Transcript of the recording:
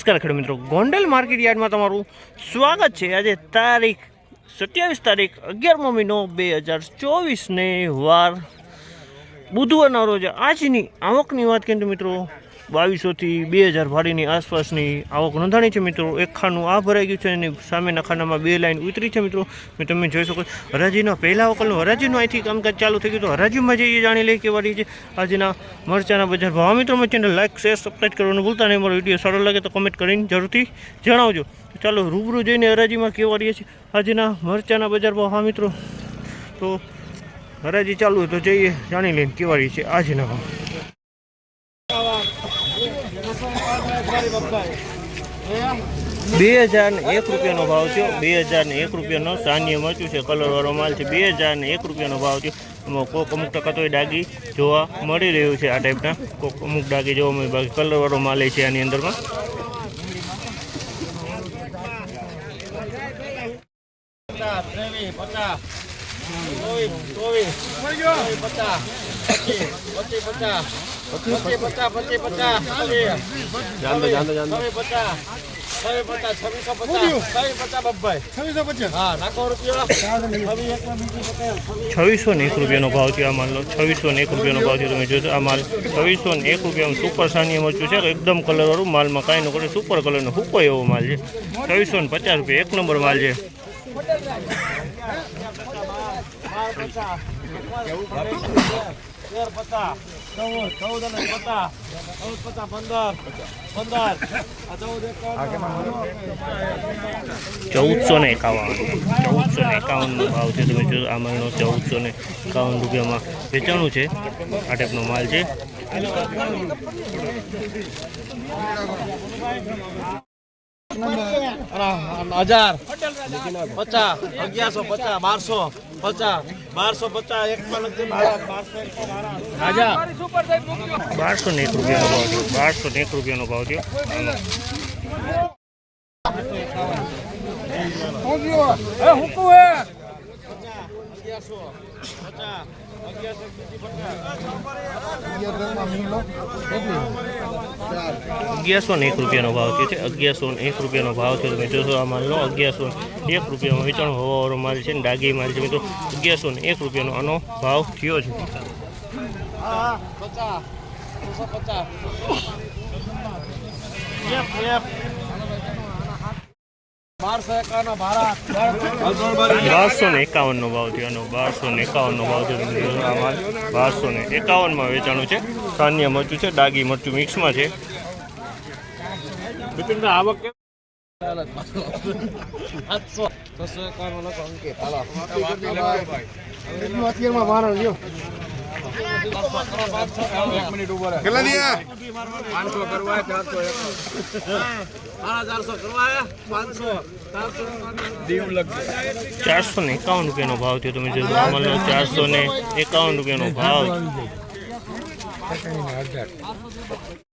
નમસ્કાર ખેડૂત મિત્રો. ગોંડલ માર્કેટ યાર્ડમાં તમારું સ્વાગત છે. આજે તારીખ સત્યાવીસ તારીખ અગિયારમો મહિનો બે હજાર ચોવીસને વાર બુધવારના રોજ આજની આવકની વાત કરીએ તો મિત્રો, બાવીસોથી બે હજાર ભાડીની આસપાસની આવક નોંધાણી છે મિત્રો. એક ખાનું આ ભરાઈ ગયું છે અને સામેના ખાનામાં બે લાઈન ઉતરી છે મિત્રો. મેં તમે જોઈ શકો. હરાજીનો પહેલા વકલનું, હરાજીનું અહીંથી કામકાજ ચાલુ થઈ ગયું તો હરાજીમાં જઈએ જાણી લઈએ કેવા રહી છે, આજના મરચાના બજાર ભાવ. મિત્રોમાં ચેનલ લાઈક શેર સબસ્ક્રાઈબ કરવાનું ભૂલતા નહીં. મારો વીડિયો સારો લાગે તો કમેન્ટ કરીને જરૂરથી જણાવજો. ચાલો, રૂબરૂ જઈને હરાજીમાં કેવા રહીએ છીએ? આજના મરચાના બજાર ભાવ. હા મિત્રો, તો હરાજી ચાલુ તો જઈએ, જાણી લઈને કેવા રહી છે આજના. ભાવ બે હજાર ને એક રૂપિયાનો ભાવ થયો, બે હજાર ને એક રૂપિયાનો સાન્ય મચ્યું છે કલરવાળો માલ છે, બે હજાર ને એક રૂપિયાનો ભાવ થયો. એમાં કોક અમુક ટકા તો ડાગી જોવા મળી રહ્યું છે આ ટાઈપના કોક અમુક ડાગી જોવા મળે, બાકી કલરવાળો માલ છે આની અંદરમાં. પચાસ ચોવીસ છવ્વીસ ને એક રૂપિયાનો ભાવ થયો આ માલનો છવ્વીસો ને એક રૂપિયાનો ભાવ છે તમે જોશો આ માલ છવ્વીસો ને એક રૂપિયામાં સુપર સાની મરચું છે. એકદમ કલરવાળું માલમાં કાંઈ ન કરે સુપર કલરનો હુકો એવો માલ છે. છવ્વીસો ને પચાસ રૂપિયા એક નંબર માલ છે. ચૌદસો ને એકાવન. ચૌદસો ને એકાવનનો ભાવ છે, તમે જો આ માલનો ચૌદસો ને એકાવન રૂપિયામાં વેચાણું છે. આ ટાઈપનો માલ છે. હજાર, પચાસ, અગિયારસો, પચાસ, બારસો. પચાસ. બારસો પચાસ એક બારસો એક હજાર બારસો ને એક રૂપિયાનો ભાવ થયો. બારસો ને એક રૂપિયાનો ભાવ થયો. આનો અગિયારસો. પચાસ. અગિયારસો અગિયારસો ને એક રૂપિયાનો ભાવ થયો છે. અગિયારસો ને એક રૂપિયાનો ભાવ થયો તમે જોશો આ માલનો અગિયારસો એક રૂપિયામાં વેચાણ હોવાવાળો માલ છે ને ડાગી માલ છે મિત્રો. અગિયારસો ને એક રૂપિયાનો આનો ભાવ થયો છે. પચાસ. પચાસ. બારસો ને એકાવનનો ભાવ થયો બારસો ને એકાવનનો ભાવ થયો. બારસો ને એકાવનમાં વેચાણું છે. સાન્ય મરચું છે ડાગી મરચું મિક્સમાં છે. આવક છસો એકાવન કેટલા દિયા? પાંચસો કરવા ચારસો ચારસો કરવા પાંચસો. ચારસો. ને એકાવન રૂપિયાનો ભાવ થયો તમે જે નોર્મલ ચારસો ને એકાવન રૂપિયાનો ભાવ.